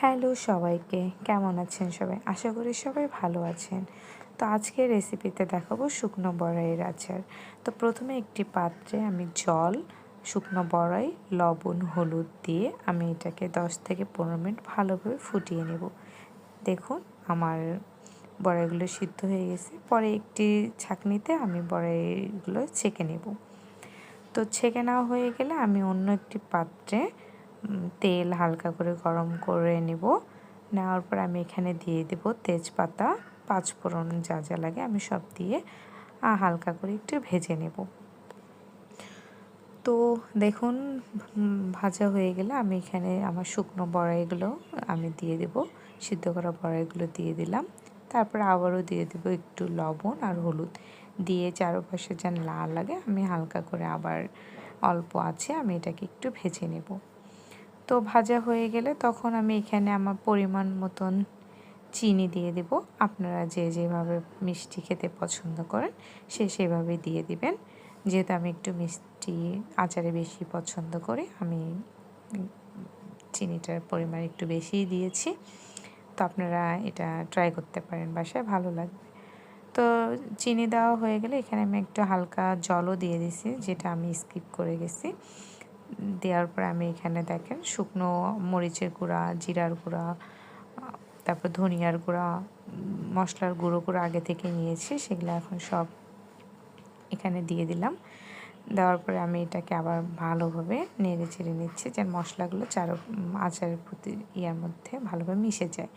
Hello সবাইকে, কেমন আছেন সবাই? আশা করি সবাই ভালো আছেন। তো আজকে রেসিপিতে দেখাবো শুকনো বড়াইয়ের আচার। তো প্রথমে একটি পাত্রে আমি জল, শুকনো বড়াই, লবণ, হলুদ দিয়ে আমি এটাকে দশ থেকে পনেরো মিনিট ভালোভাবে ফুটিয়ে নেব। দেখুন, আমার বড়াইগুলো সিদ্ধ হয়ে গেছে। পরে একটি ছাঁকনিতে আমি বড়াইগুলো ছেঁকে নেব। তো ছেঁকে নেওয়া হয়ে গেলে আমি অন্য একটি পাত্রে তেল হালকা করে গরম করে নেব। নেওয়ার পর আমি এখানে দিয়ে দেব তেজপাতা পাঁচ ফোড়ন যা যা লাগে আমি সব দিয়ে হালকা করে একটু ভেজে নেব। তো দেখুন ভাজা হয়ে গেলে আমি এখানে আমার শুকনো বড়াইগুলো আমি দিয়ে দেব। সিদ্ধ করা বড়াইগুলো দিয়ে দিলাম। তারপর আবারও দিয়ে দেব একটু লবণ আর হলুদ। দিয়ে চারপাশে যেন লাল লাগে, আমি হালকা করে আবার অল্প আছে, আমি এটাকে একটু ভেজে নেব। তো ভাজা হয়ে গেলে তখন আমি এখানে আমার পরিমাণ মতন চিনি দিয়ে দেব। আপনারা যে যেভাবে মিষ্টি খেতে পছন্দ করেন, সে সেভাবে দিয়ে দিবেন। যেহেতু আমি একটু মিষ্টি আচারে বেশি পছন্দ করি, আমি চিনিটার পরিমাণ একটু বেশিই দিয়েছি। তো আপনারা এটা ট্রাই করতে পারেন বাসায়, ভালো লাগবে। তো চিনি দেওয়া হয়ে গেলে এখানে আমি একটু হালকা জলও দিয়ে দিছি যেটা আমি স্কিপ করে গেছি। দেওয়ার পর আমি এখানে দেখেন শুকনো মরিচের গুঁড়া, জিরার গুঁড়া তারপর ধনিয়ার গুঁড়া, মশলার গুঁড়ো গুঁড়ো আগে থেকে নিয়েছি, সেগুলো এখন সব এখানে দিয়ে দিলাম। দেওয়ার পরে আমি এটাকে আবার ভালোভাবে নেড়ে চেড়ে নিচ্ছি যে মশলাগুলো চার আচারের প্রতি ইয়ার মধ্যে ভালোভাবে মিশে যায়।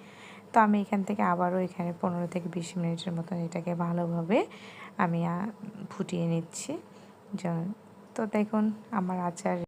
তো আমি এখান থেকে আবারও এখানে পনেরো থেকে বিশ মিনিটের মতন এটাকে ভালোভাবে আমি ফুটিয়ে নিচ্ছি। তো দেখুন আমার আচার